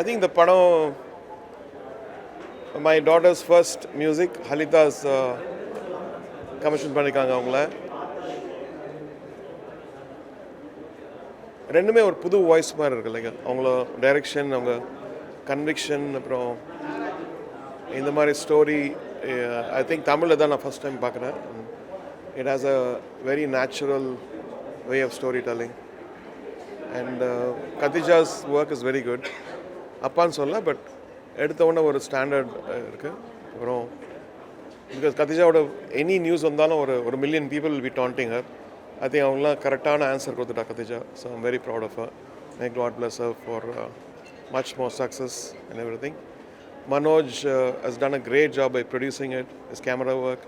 ஐ think இந்த படம் my daughter's first music Halitha's commission பண்ணியிருக்காங்க அவங்கள. ரெண்டுமே ஒரு புது வாய்ஸ் மாதிரி இருக்கு இல்லைங்க அவங்கள டைரக்ஷன் அவங்க கன்விக்ஷன் அப்புறம் இந்த மாதிரி ஸ்டோரி ஐ திங்க் தமிழில் தான் நான் ஃபஸ்ட் டைம் பார்க்குறேன். It has a very natural way of storytelling and Khatija's work is very good அப்பான்னு சொல்ல பட் எடுத்த உடனே ஒரு ஸ்டாண்டர்ட் இருக்குது அப்புறம் பிகாஸ் கத்திஜாவோட எனி நியூஸ் வந்தாலும் ஒரு ஒரு million people will be taunting her I think அவங்களாம் கரெக்டான ஆன்சர் கொடுத்துட்டா Khatija so I'm very proud of her may God bless her for much more success and everything Manoj has done a great job by producing it is camera work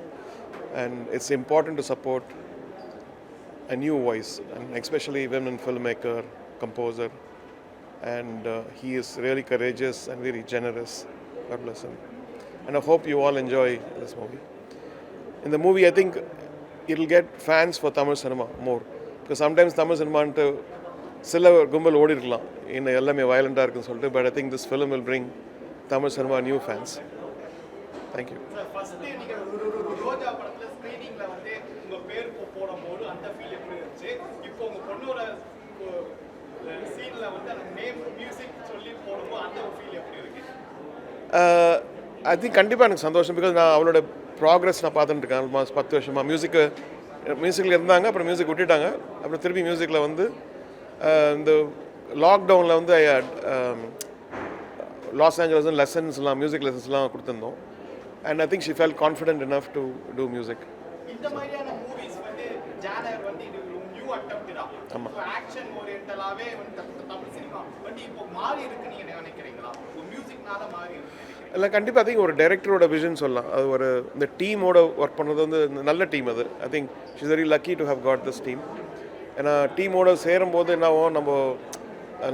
and it's important to support a new voice and especially women filmmaker composer and uh, he is really courageous and very generous. God bless him. And I hope you all enjoy this movie. In the movie, I think it'll get fans for Tamil cinema more, because sometimes Tamil cinema ன்ட்டு சில கும்பல் ஓடி இருக்கலாம் இன்னும் எல்லாமே வயலண்டாக இருக்குன்னு சொல்லிட்டு but I think this film will bring Tamil cinema new fans thank you first நீங்க ஒரு ஒரு ஒரு ரோஜா படத்துல ஸ்கிரீனிங்ல வந்து உங்க பேர் போ- போடும்போது அந்த ஃபீல் எப்படி இருந்துச்சு இப்போ உங்க பொண்ணோட சீன்ல வந்து அந்த நேம் மியூசிக் சொல்லி போடும்போது அந்த ஒரு ஃபீல் எப்படி இருக்கு Uh, ஐ திங்க் கண்டிப்பாக எனக்கு சந்தோஷம் பிகாஸ் நான் அவளோட ப்ராக்ரஸ் நான் பார்த்துட்டு இருக்கேன். ஆல்மோஸ்ட் பத்து வருஷமாக மியூசிக்கு மியூசிக்கில் இருந்தாங்க அப்புறம் மியூசிக் விட்டுட்டாங்க. அப்புறம் திருப்பி மியூசிக்கில் வந்து uh, இந்த லாக்டவுனில் வந்து லாஸ் ஏஞ்சலஸ் லெசன்ஸ்லாம் மியூசிக் லெசன்ஸ்லாம் கொடுத்துருந்தோம். And I think she felt confident enough to do music இந்த மாதிரியான மூவிஸ் வந்து ஜானர் வந்து இது ஒரு நியூ அட்டம்ப்ட் தான். ஆக்ஷன் ஓரியன்டலாவே வந்து தமிழ் சினிமா வந்து இப்போ மாறி இருக்கு நீங்க நினைக்கிறீங்களா? மியூசிக்னால மாறி இருக்கு இல்லை கண்டிப்பாக ஐ திங்க் ஒரு டைரக்டரோட விஷன் சொல்லலாம். அது ஒரு இந்த டீமோட ஒர்க் பண்ணுறது வந்து நல்ல டீம் அது. I think she's very lucky to have got this team ஏன்னா டீமோட சேரும்போது என்ன ஆகும் நம்ம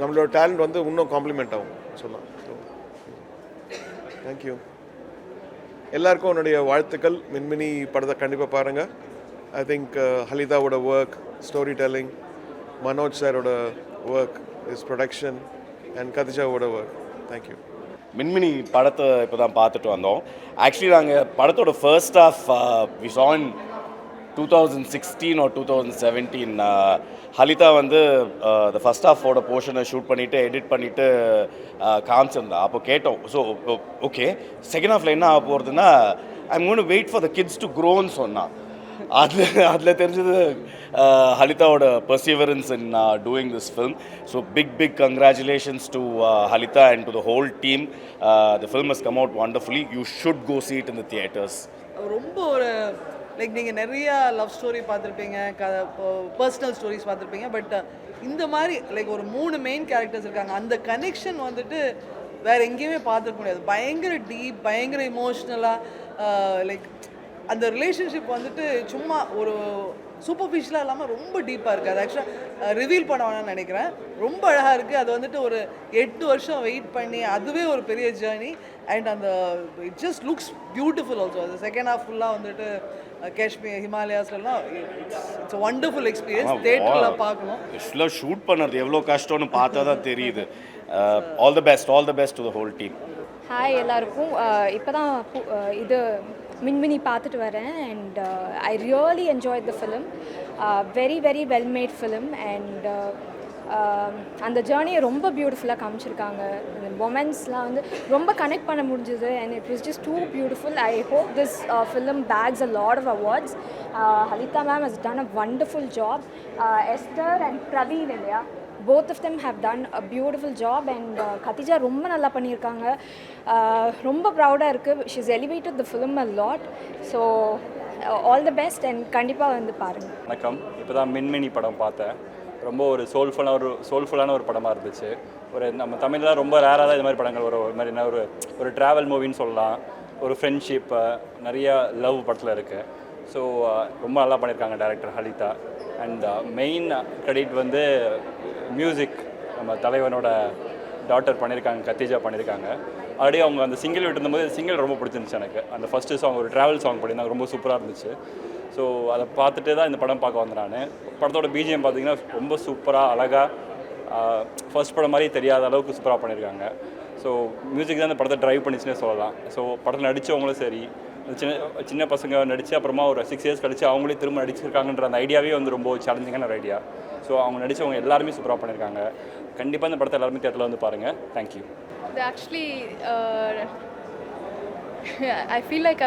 நம்மளோட டேலண்ட் வந்து இன்னும் காம்ப்ளிமெண்ட் ஆகும் சொல்லலாம். ஸோ தேங்க்யூ எல்லாருக்கும் என்னுடைய வாழ்த்துக்கள். மின்மினி படத்தை கண்டிப்பாக பாருங்கள் ஐ திங்க் uh, ஹலிதாவோட ஒர்க் ஸ்டோரி டெல்லிங் மனோஜ் சாரோட ஒர்க் இஸ் ப்ரொடக்ஷன் அண்ட் கதிஜாவோட ஒர்க் தேங்க்யூ மின்மினி படத்தை இப்போ தான் பார்த்துட்டு வந்தோம். ஆக்சுவலி நாங்கள் படத்தோட first half we saw two thousand sixteen ஒரு டூ தௌசண்ட் செவன்டீன் ஹலிதா வந்து த ஃபஸ்ட் ஹாஃபோட போர்ஷனை ஷூட் பண்ணிவிட்டு எடிட் பண்ணிவிட்டு காமிச்சிருந்தா. அப்போ கேட்டோம். ஸோ ஓகே செகண்ட் ஹாஃபில் என்ன ஆக போகிறதுன்னா I'm gonna wait for the kids to க்ரோன்னு சொன்னான் அதில் அதில் தெரிஞ்சது ஹலிதாவோட perseverance in doing this film so big big congratulations to Halitha and to the whole team the film has come out wonderfully you should go see it in the theatres ரொம்ப ஒரு like நீங்கள் நிறைய love story பார்த்துருப்பீங்க க personal stories பார்த்துருப்பீங்க but இந்த மாதிரி like ஒரு மூணு மெயின் கேரக்டர்ஸ் இருக்காங்க. அந்த கனெக்ஷன் வந்துட்டு வேற எங்கேயுமே பார்த்துருக்க முடியாது. பயங்கர டீப் பயங்கர இமோஷ்னலாக லைக் அந்த ரிலேஷன்ஷிப் வந்துட்டு சும்மா ஒரு சூப்பர்ஃபிஷியலாக இல்லாமல் ரொம்ப டீப்பாக இருக்குது அது ஆக்சுவலாக ரிவீல் பண்ண வேணாம்னு நினைக்கிறேன். ரொம்ப அழகாக இருக்குது அது வந்துட்டு ஒரு எட்டு வருஷம் வெயிட் பண்ணி அதுவே ஒரு பெரிய ஜேர்னி அண்ட் அந்த it just looks beautiful also அது செகண்ட் ஹாஃப் ஃபுல்லாக வந்துட்டு காஷ்மீர் ஹிமாலயாஸ்லாம் இட்ஸ் ஒண்டர்ஃபுல் எக்ஸ்பீரியன்ஸ் தேட்டரில் பார்க்கணும். ஆக்சுவலாக ஷூட் பண்ணுறது எவ்வளோ கஷ்டம்னு பார்த்தா தான் தெரியுது. All the best all the best to the whole team hi எல்லாருக்கும். இப்போ தான் இது மின்மினி பார்த்துட்டு வரேன். And I really enjoy the film very very well made film and அந்த ஜேர்னியை ரொம்ப பியூட்டிஃபுல்லாக காமிச்சிருக்காங்க. இந்த மொமெண்ட்ஸ்லாம் வந்து ரொம்ப கனெக்ட் பண்ண முடிஞ்சுது. And it was just too beautiful I hope this film bags a lot of awards Halitha ma'am has done a wonderful job Esther and Praveen இல்லையா? Both of them have done a beautiful job and Khatija ரொம்ப நல்லா பண்ணியிருக்காங்க. ரொம்ப ப்ரௌடாக இருக்குது she's elevated the film a lot so all the best and கண்டிப்பாக வந்து பாருங்கள் வணக்கம். இப்போ தான் மின்மினி படம் பார்த்தேன். ரொம்ப ஒரு சோல்ஃபுல்லான ஒரு சோல்ஃபுல்லான ஒரு படமாக இருந்துச்சு. ஒரு நம்ம தமிழில் ரொம்ப ரேராக தான் இது மாதிரி படங்கள் வரும். ஒரு மாதிரி என்ன ஒரு ஒரு ட்ராவல் மூவின்னு சொல்லலாம். ஒரு ஃப்ரெண்ட்ஷிப் நிறைய லவ் படத்தில் இருக்குது ஸோ ரொம்ப நல்லா பண்ணியிருக்காங்க director Halitha. And main credit வந்து மியூசிக் நம்ம தலைவனோட டாட்டர் பண்ணியிருக்காங்க கத்திஜா பண்ணியிருக்காங்க ஆல்ரெடி அவங்க அந்த சிங்கிள் விட்டுருந்தபோது சிங்கிள் ரொம்ப பிடிச்சிருந்துச்சு எனக்கு. அந்த ஃபஸ்ட்டு சாங் ஒரு ட்ராவல் சாங் பண்ணியிருந்தாங்க ரொம்ப சூப்பராக இருந்துச்சு. ஸோ அதை பார்த்துட்டு தான் இந்த படம் பார்க்க வந்தேன் நான். படத்தோட பிஜிஎம் பார்த்தீங்கன்னா ரொம்ப சூப்பராக அழகாக ஃபர்ஸ்ட் படம் மாதிரி தெரியாத அளவுக்கு சூப்பராக பண்ணியிருக்காங்க. ஸோ மியூசிக் தான் இந்த படத்தை ட்ரைவ் பண்ணிச்சுன்னே சொல்லலாம். ஸோ படத்தில் நடித்தவங்களும் சரி சின்ன சின்ன பசங்க நடித்து அப்புறமா ஒரு சிக்ஸ் இயர்ஸ் கழிச்சு அவங்களே திரும்ப நடிச்சிருக்காங்கன்ற அந்த ஐடியாவே வந்து ரொம்ப சேலஞ்சிங்கான ஒரு ஐடியா ஸோ அவங்க நடித்தவங்க எல்லாருமே சூப்பராக பண்ணியிருக்காங்க. கண்டிப்பாக இந்த படத்தை எல்லாருமே தேட்டரில் வந்து பாருங்கள் thank you actually I feel like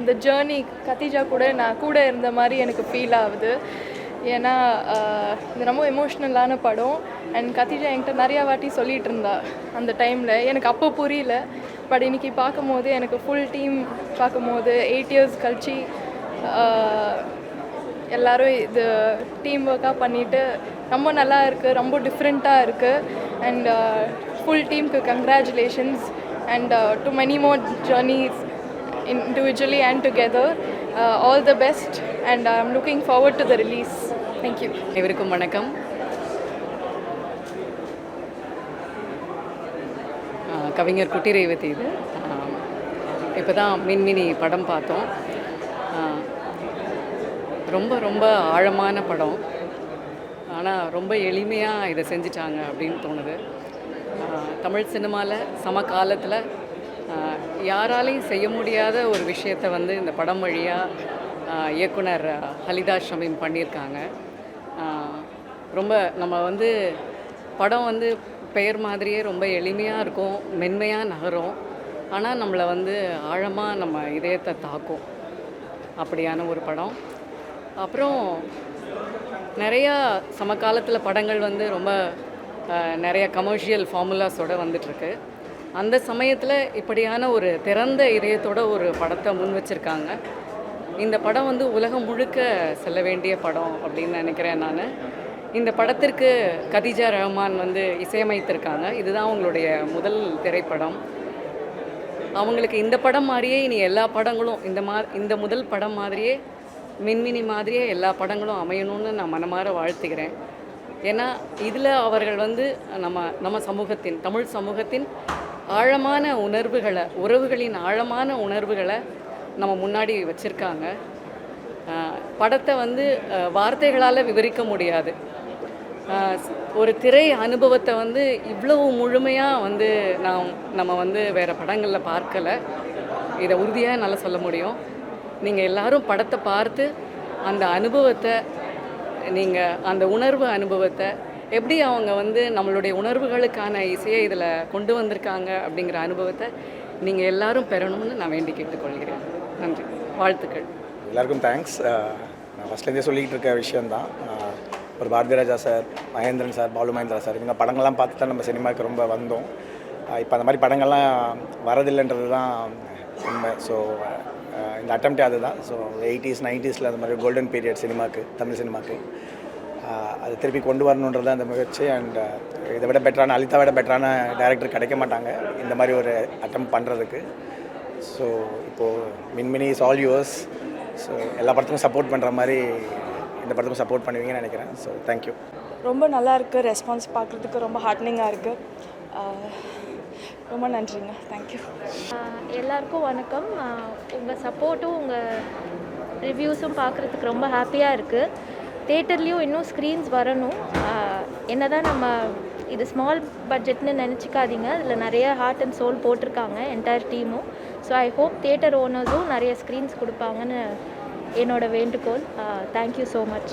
இந்த ஜேர்னி கத்திஜா கூட நான் கூட இருந்த மாதிரி எனக்கு ஃபீல் ஆகுது. ஏன்னா uh, இது ரொம்ப எமோஷ்னலான படம். அண்ட் கத்திஜா என்கிட்ட நிறையா வாட்டி சொல்லிகிட்டு இருந்தா அந்த டைமில் எனக்கு அப்போ புரியல. பட் இன்றைக்கி பார்க்கும்போது எனக்கு ஃபுல் டீம் பார்க்கும்போது எயிட் இயர்ஸ் கழிச்சு uh, எல்லோரும் இது டீம் ஒர்க்காக பண்ணிவிட்டு ரொம்ப நல்லா இருக்குது ரொம்ப டிஃப்ரெண்ட்டாக இருக்குது அண்ட் ஃபுல் டீமுக்கு congratulations and to many more journeys individually and together all the best and I am looking forward to the release thank you அனைவருக்கும் வணக்கம் கவிஞர் குட்டி ரேவதி இது இப்போ தான் மின்மினி படம் பார்த்தோம் ரொம்ப ரொம்ப ஆழமான படம் ஆனால் ரொம்ப எளிமையாக இதை செஞ்சிட்டாங்க அப்படின்னு தோணுது தமிழ் சினிமாவில் சமகாலத்தில் யாராலையும் செய்ய முடியாத ஒரு விஷயத்தை வந்து இந்த படம் வழியாக இயக்குனர் ஹலிதா ஷமீம் பண்ணியிருக்காங்க. ரொம்ப நம்ம வந்து படம் வந்து பெயர் மாதிரியே ரொம்ப எளிமையாக இருக்கும் மென்மையாக நகரும். ஆனால் நம்மளை வந்து ஆழமாக நம்ம இதயத்தை தாக்கும். அப்படியான ஒரு படம். அப்புறம் நிறையா சமகாலத்தில் படங்கள் வந்து ரொம்ப நிறைய கமர்ஷியல் ஃபார்முலாஸோடு வந்துட்டுருக்கு. அந்த சமயத்தில் இப்படியான ஒரு திறந்த இதயத்தோட ஒரு படத்தை முன் வச்சுருக்காங்க. இந்த படம் வந்து உலகம் முழுக்க செல்ல வேண்டிய படம் அப்படின்னு நினைக்கிறேன் நான். இந்த படத்திற்கு கதிஜா ரஹ்மான் வந்து இசையமைத்திருக்காங்க. இதுதான் அவங்களுடைய முதல் திரைப்படம். அவங்களுக்கு இந்த படம் மாதிரியே இனி எல்லா படங்களும் இந்த மா இந்த முதல் படம் மாதிரியே மின்மினி மாதிரியே எல்லா படங்களும் அமையணும்னு நான் மனமாற வாழ்த்துகிறேன். ஏன்னா இதில் அவர்கள் வந்து நம்ம நம்ம சமூகத்தின் தமிழ் சமூகத்தின் ஆழமான உணர்வுகளை உறவுகளின் ஆழமான உணர்வுகளை நம்ம முன்னாடி வச்சுருக்காங்க. படத்தை வந்து வார்த்தைகளால் விவரிக்க முடியாது. ஒரு திரை அனுபவத்தை வந்து இவ்வளவு முழுமையாக வந்து நாம் நம்ம வந்து வேறு படங்களில் பார்க்கலை. இதை உறுதியாக என்னால் சொல்ல முடியும். நீங்கள் எல்லாரும் படத்தை பார்த்து அந்த அனுபவத்தை நீங்கள் அந்த உணர்வு அனுபவத்தை எப்படி அவங்க வந்து நம்மளுடைய உணர்வுகளுக்கான இசையை இதில் கொண்டு வந்திருக்காங்க அப்படிங்கிற அனுபவத்தை நீங்கள் எல்லாரும் பெறணும்னு நான் வேண்டி கேட்டுக்கொள்கிறேன். நன்றி. வாழ்த்துக்கள். எல்லாருக்கும் தேங்க்ஸ் நான் ஃபஸ்ட்லேருந்தே சொல்லிக்கிட்டு இருக்க விஷயந்தான் ஒரு Bharathiraja sir Mahendran sir Balu Mahendra sir இவங்க படங்கள்லாம் பார்த்து தான் நம்ம சினிமாவுக்கு ரொம்ப வந்தோம். இப்போ அந்த மாதிரி படங்கள்லாம் வரதில்லைன்றது தான் உண்மை. ஸோ இந்த அட்டம்ப்டே அதுதான். ஸோ எயிட்டிஸ் நைன்ட்டீஸில் அந்த மாதிரி கோல்டன் பீரியட் சினிமாவுக்கு தமிழ் சினிமாவுக்கு அது திருப்பி கொண்டு வரணுன்றது தான் அந்த முயற்சி. அண்ட் இதை விட பெட்டரான அலிதா விட பெட்டரான டேரக்டர் கிடைக்க மாட்டாங்க இந்த மாதிரி ஒரு அட்டம் பண்ணுறதுக்கு ஸோ இப்போது மின்மினி இஸ் ஆல் யூஸ் ஸோ எல்லா படத்துக்கும் சப்போர்ட் பண்ணுற மாதிரி இந்த படத்துக்கும் சப்போர்ட் பண்ணுவீங்கன்னு நினைக்கிறேன். ஸோ தேங்க்யூ ரொம்ப நல்லா இருக்குது ரெஸ்பான்ஸ் பார்க்குறதுக்கு ரொம்ப ஹார்ட்னிங்காக இருக்குது ரொம்ப நன்றிங்க. தேங்க்யூ எல்லாருக்கும் வணக்கம். உங்கள் சப்போர்ட்டும் உங்கள் ரிவ்யூஸும் பார்க்குறதுக்கு ரொம்ப ஹாப்பியாக இருக்குது தேட்டர்லேயும் இன்னும் ஸ்க்ரீன்ஸ் வரணும். என்ன தான் நம்ம இது ஸ்மால் பட்ஜெட்னு நினச்சிக்காதீங்க. அதில் நிறைய ஹார்ட் அண்ட் சோல் போட்டிருக்காங்க என்டையர் டீமும் ஸோ ஐ ஹோப் தேட்டர் ஓனர்ஸும் நிறைய ஸ்க்ரீன்ஸ் கொடுப்பாங்கன்னு என்னோட வேண்டுகோள். Thank you so much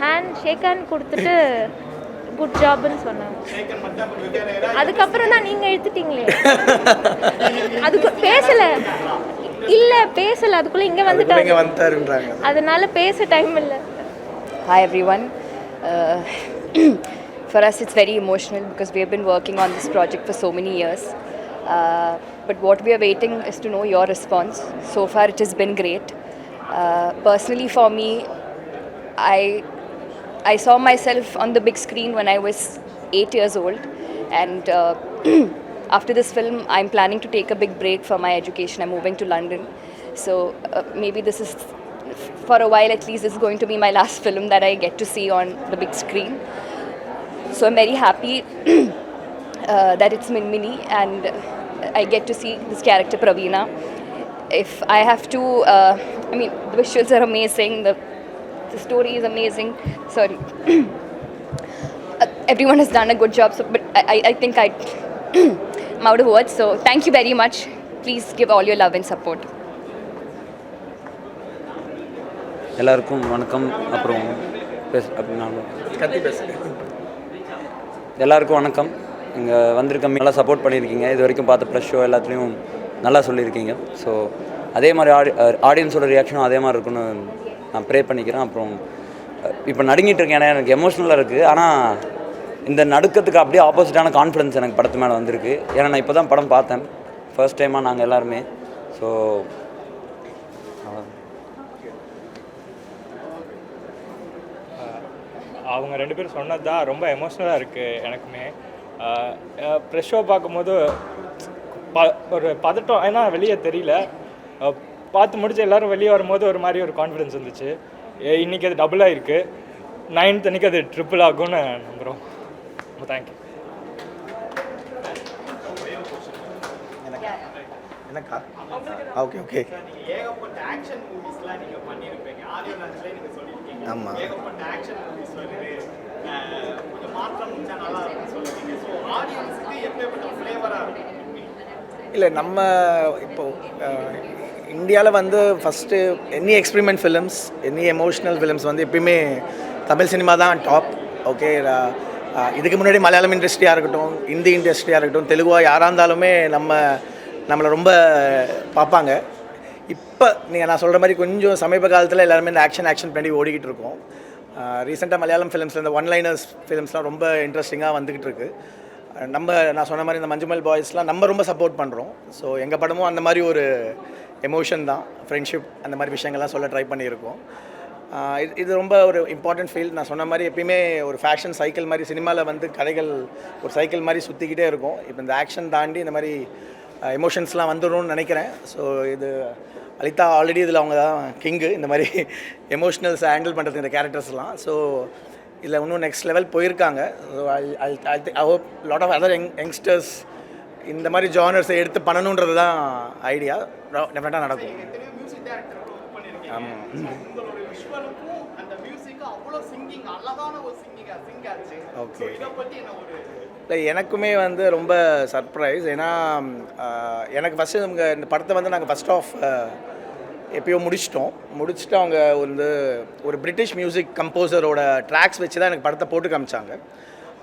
hand shake hand கொடுத்துட்டு குட் ஜாப்னு சொன்னாங்க அதுக்கப்புறம் தான் நீங்கள் எடுத்துட்டீங்களே அதுக்கு பேசல இல்ல பேசல அதுக்குள்ள இங்க இங்கே வந்துட்டாங்க அதனால பேச டைம் இல்ல Hi everyone. Uh, for us, it's very emotional because we have been working on this project for so many years. Uh, but what we are waiting is to know your response. So far, it has been great. Uh, personally, for me, I I saw myself on the big screen when I was eight years old, and uh, after this film, I'm planning to take a big break for my education. I'm moving to London, so uh, maybe this is, for a while at least, is going to be my last film that I get to see on the big screen. So I'm very happy uh, that it's Minmini and I get to see this character Praveena. If I have to, uh, I mean, the visuals are amazing. The The story is amazing. Sorry. Uh, everyone has done a good job, so, but I, I- I think I, I'm out of words. So thank you very much. Please give all your love and support. எல்லாருக்கும் வணக்கம் அப்புறம் பேச அப்படின்னா கத்தி எல்லாருக்கும் வணக்கம் இங்கே வந்திருக்க நல்லா சப்போர்ட் பண்ணியிருக்கீங்க இது வரைக்கும் பார்த்த ப்ரெஷ் ஷோ எல்லாத்துலேயும் நல்லா சொல்லியிருக்கீங்க ஸோ அதே மாதிரி ஆடி ஆடியன்ஸோட ரியாக்ஷனும் அதே மாதிரி இருக்குன்னு நான் ப்ரே பண்ணிக்கிறேன். அப்புறம் இப்போ நடுங்கிட்டு இருக்கேன். ஏன்னா எனக்கு எமோஷ்னலாக இருக்குது ஆனால் இந்த நடுக்கத்துக்கு அப்படியே ஆப்போசிட்டான கான்ஃபிடன்ஸ் எனக்கு படத்து மேலே வந்திருக்கு. ஏன்னா நான் இப்போ தான் படம் பார்த்தேன். ஃபர்ஸ்ட் டைமாக நாங்கள் எல்லாருமே. ஸோ அவங்க ரெண்டு பேரும் சொன்னது தான் ரொம்ப எமோஷ்னலாக இருக்குது எனக்குமே. ப்ரெஷ் ஷோ பார்க்கும்போது ப ஒரு பதட்டம். ஏன்னா வெளியே தெரியல. பார்த்து முடிச்சு எல்லாரும் வெளியே வரும்போது ஒரு மாதிரி ஒரு கான்ஃபிடன்ஸ் வந்துச்சு. எ- இன்னைக்கு அது டபுளாக இருக்குது நைன்த் அன்னைக்கு அது ட்ரிபிள் ஆகும்னு நம்புகிறோம் தேங்க்யூ எனக்கா ஓகே ஓகே ஏகப்பட்ட ஆக்ஷன் மூவிஸ்லாம் நீங்க பண்ணியிருப்பீங்க ஆடியோ லான்ச்லேயே நீங்க சொல்லியிருக்கீங்க ஆமா. ஏகப்பட்ட ஆக்ஷன் மூவிஸ் வருது அஹ், கொஞ்சம் மாற்றம் முடிஞ்சா நல்லா இருக்கும்னு சொல்லுவீங்க ஸோ ஆடியன்ஸுக்கு எப்பேற்பட்ட ஃப்ளேவராக இருக்கும் இல்லை நம்ம இப்போ இந்தியாவில் வந்து first any experiment films any emotional films வந்து எப்பயுமே தமிழ் சினிமா தான் டாப் ஓகே இதுக்கு முன்னாடி மலையாளம் இண்டஸ்ட்ரியாக இருக்கட்டும் ஹிந்தி இண்டஸ்ட்ரியாக இருக்கட்டும் தெலுங்குவாக யாராக இருந்தாலுமே நம்ம நம்மளை ரொம்ப பார்ப்பாங்க. இப்போ நீங்கள் நான் சொல்கிற மாதிரி கொஞ்சம் சமீப காலத்தில் எல்லாருமே இந்த ஆக்ஷன் ஆக்ஷன் பண்ணி ஓடிக்கிட்டு இருக்கோம். ரீசெண்டாக மலையாளம் ஃபிலிம்ஸில் இந்த ஒன் லைனர்ஸ் ஃபிலிம்ஸ்லாம் ரொம்ப இன்ட்ரெஸ்டிங்காக வந்துக்கிட்டு இருக்கு. நம்ம நான் சொன்ன மாதிரி இந்த மஞ்சுமல் பாய்ஸ்லாம் நம்ம ரொம்ப சப்போர்ட் பண்ணுறோம் ஸோ எங்கள் படமும் அந்த மாதிரி ஒரு எமோஷன் தான் ஃப்ரெண்ட்ஷிப் அந்த மாதிரி விஷயங்கள்லாம் சொல்ல ட்ரை பண்ணியிருக்கோம். இது இது ரொம்ப ஒரு இம்பார்ட்டன்ட் ஃபீல்ட் நான் சொன்ன மாதிரி எப்பயுமே ஒரு ஃபேஷன் சைக்கிள் மாதிரி சினிமாவில் வந்து கதைகள் ஒரு சைக்கிள் மாதிரி சுற்றிக்கிட்டே இருக்கும். இப்போ இந்த ஆக்ஷன் தாண்டி இந்த மாதிரி எமோஷன்ஸ்லாம் வந்துடணும்னு நினைக்கிறேன். ஸோ இது அலிதா ஆல்ரெடி இதில் அவங்க தான் கிங்கு இந்த மாதிரி எமோஷ்னல்ஸ் ஹேண்டில் பண்ணுறது இந்த கேரக்டர்ஸ்லாம் ஸோ இதில் இன்னும் நெக்ஸ்ட் லெவல் போயிருக்காங்க. So I hope lot of other young youngsters இந்த மாதிரி ஜானர்ஸை எடுத்து பண்ணணுன்றது தான் ஐடியா டெஃபினட்டாக நடக்கும். ஒரு இல்லை எனக்குமே வந்து ரொம்ப சர்ப்ரைஸ் ஏன்னா எனக்கு ஃபஸ்ட்டு அவங்க இந்த படத்தை வந்து நாங்கள் ஃபஸ்ட் ஆஃப் எப்பயோ முடிச்சிட்டோம். முடிச்சுட்டு அவங்க வந்து ஒரு பிரிட்டிஷ் மியூசிக் கம்போசரோட ட்ராக்ஸ் வச்சு தான் எனக்கு படத்தை போட்டு காமிச்சாங்க.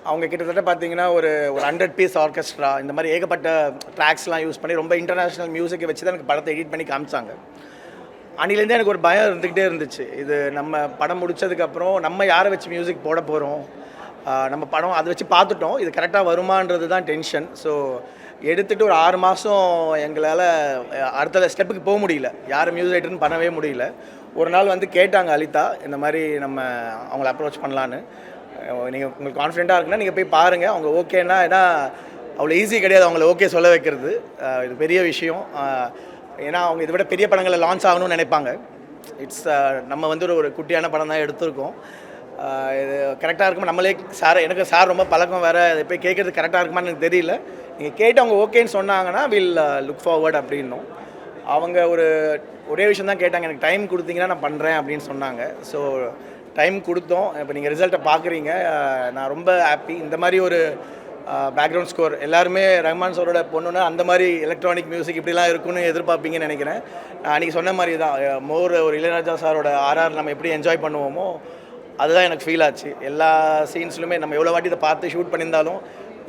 அவங்க கிட்டத்தட்ட பார்த்தீங்கன்னா ஒரு ஒரு ஹண்ட்ரட் பீஸ் ஆர்கெஸ்ட்ரா இந்த மாதிரி ஏகப்பட்ட ட்ராக்ஸ்லாம் யூஸ் பண்ணி ரொம்ப இன்டர்நேஷ்னல் மியூசிக்கை வச்சு தான் எனக்கு படத்தை எடிட் பண்ணி காமிச்சாங்க. அன்னிலேருந்தே எனக்கு ஒரு பயம் இருந்துக்கிட்டே இருந்துச்சு. இது நம்ம படம் முடிச்சதுக்கப்புறம் நம்ம யாரை வச்சு மியூசிக் போட போகிறோம் நம்ம படம் அதை வச்சு பார்த்துட்டோம். இது கரெக்டாக வருமானது தான் டென்ஷன் ஸோ எடுத்துகிட்டு ஒரு ஆறு மாதம் எங்களால் அடுத்த ஸ்டெப்புக்கு போக முடியல. யாரும் மியூசிக் ரைட்டர்னு பண்ணவே முடியல. ஒரு நாள் வந்து கேட்டாங்க அலிதா இந்த மாதிரி நம்ம அவங்கள அப்ரோச் பண்ணலான்னு. நீங்கள் உங்களுக்கு கான்ஃபிடென்ட்டாக இருக்குன்னா நீங்கள் போய் பாருங்கள் அவங்க ஓகேன்னா ஏன்னா அவ்வளோ ஈஸி கிடையாது. அவங்கள ஓகே சொல்ல வைக்கிறது. இது பெரிய விஷயம். ஏன்னா அவங்க இதை விட பெரிய படங்களை லான்ச் ஆகணும்னு நினைப்பாங்க. இட்ஸ் நம்ம வந்து ஒரு ஒரு குட்டியான படம் தான் எடுத்திருக்கோம். இது கரெக்டாக இருக்குமா? நம்மளே சார் எனக்கு சார் ரொம்ப பழக்கம் வேறு. இதை போய் கேட்குறது கரெக்டாக இருக்குமான்னு எனக்கு தெரியல. நீங்கள் கேட்டு அவங்க ஓகேன்னு சொன்னாங்கன்னா வில் லுக் ஃபார்வர்ட் அப்படின்னும். அவங்க ஒரு ஒரே விஷயம் தான் கேட்டாங்க. எனக்கு டைம் கொடுத்தீங்கன்னா நான் பண்ணுறேன் அப்படின்னு சொன்னாங்க. ஸோ டைம் கொடுத்தோம். இப்போ நீங்கள் ரிசல்ட்டை பார்க்குறீங்க. நான் ரொம்ப ஹாப்பி இந்த மாதிரி ஒரு பேக்ரவுண்ட் ஸ்கோர் எல்லாருமே ரஹ்மான் சாரோட பொண்ணுன்னா அந்த மாதிரி எலக்ட்ரானிக் மியூசிக் இப்படிலாம் இருக்கும்னு எதிர்பார்ப்பீங்கன்னு நினைக்கிறேன். நான் அன்றைக்கி சொன்ன மாதிரி தான். மோர் ஒரு இளையராஜா சாரோட ஆர்ஆர் நம்ம எப்படி என்ஜாய் பண்ணுவோமோ அதுதான் எனக்கு ஃபீல் ஆச்சு. எல்லா சீன்ஸ்லுமே நம்ம எவ்வளோ வாட்டி இதை பார்த்து ஷூட் பண்ணியிருந்தாலும்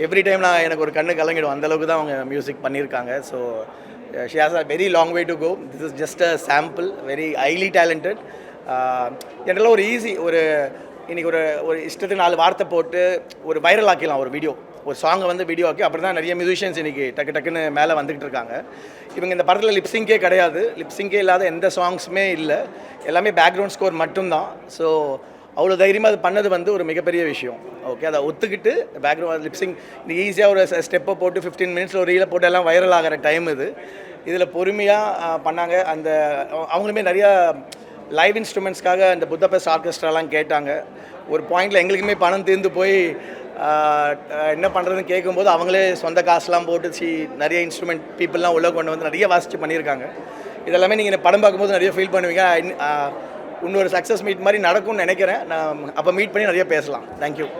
எவ்ரி டைம் நான் எனக்கு ஒரு கண்ணு கலங்கிடும். அந்தளவுக்கு தான் அவங்க மியூசிக் பண்ணியிருக்காங்க. So she has a very long way to go this is just a sample very highly talented ஜென்ரலாக ஒரு ஈஸி ஒரு இன்றைக்கி ஒரு ஒரு இஷ்டத்துக்கு நாலு வார்த்தை போட்டு ஒரு வைரல் ஆக்கிடலாம் ஒரு வீடியோ ஒரு சாங்கை வந்து வீடியோ ஆக்கி அப்படி தான் நிறைய மியூசிஷியன்ஸ் இன்றைக்கி டக்கு டக்குன்னு மேலே வந்துக்கிட்டு இருக்காங்க. இவங்க இந்த படத்தில் லிப்ஸிங்கே கிடையாது. லிப்ஸிங்கே இல்லாத எந்த சாங்ஸுமே இல்லை. எல்லாமே பேக்ரவுண்ட் ஸ்கோர் மட்டும்தான். ஸோ அவ்வளோ தைரியமாக அது பண்ணது வந்து ஒரு மிகப்பெரிய விஷயம். ஓகே அதை ஒத்துக்கிட்டு பேக்ரவுண்ட் லிப்ஸிங் இந்த ஈஸியாக ஒரு ஸ்டெப்பை போட்டு ஃபிஃப்டீன் மினிட்ஸில் ஒரு ரீலை போட்டு எல்லாம் வைரல் ஆகிற டைம் இது. இதில் பொறுமையாக பண்ணாங்க. அந்த அவங்களுமே நிறையா லைவ் இன்ஸ்ட்ருமெண்ட்ஸ்க்காக அந்த புத்தபெஸ்ட் ஆர்கெஸ்ட்ராலாம் கேட்டாங்க. ஒரு பாயிண்டில் எங்களுக்குமே பணம் தீர்ந்து போய் என்ன பண்ணுறதுன்னு கேட்கும்போது அவங்களே சொந்த காசுலாம் போட்டு சி நிறைய இன்ஸ்ட்ருமெண்ட் பீப்புளெலாம் உள்ளே கொண்டு வந்து நிறைய வாசித்து பண்ணியிருக்காங்க. இதெல்லாமே நீங்கள் படம் பார்க்கும்போது நிறைய ஃபீல் பண்ணுவீங்க. இன்னொரு சக்ஸஸ் மீட் மாதிரி நடக்கும்னு நினைக்கிறேன். நான் அப்போ மீட் பண்ணி நிறைய பேசலாம். தேங்க்யூ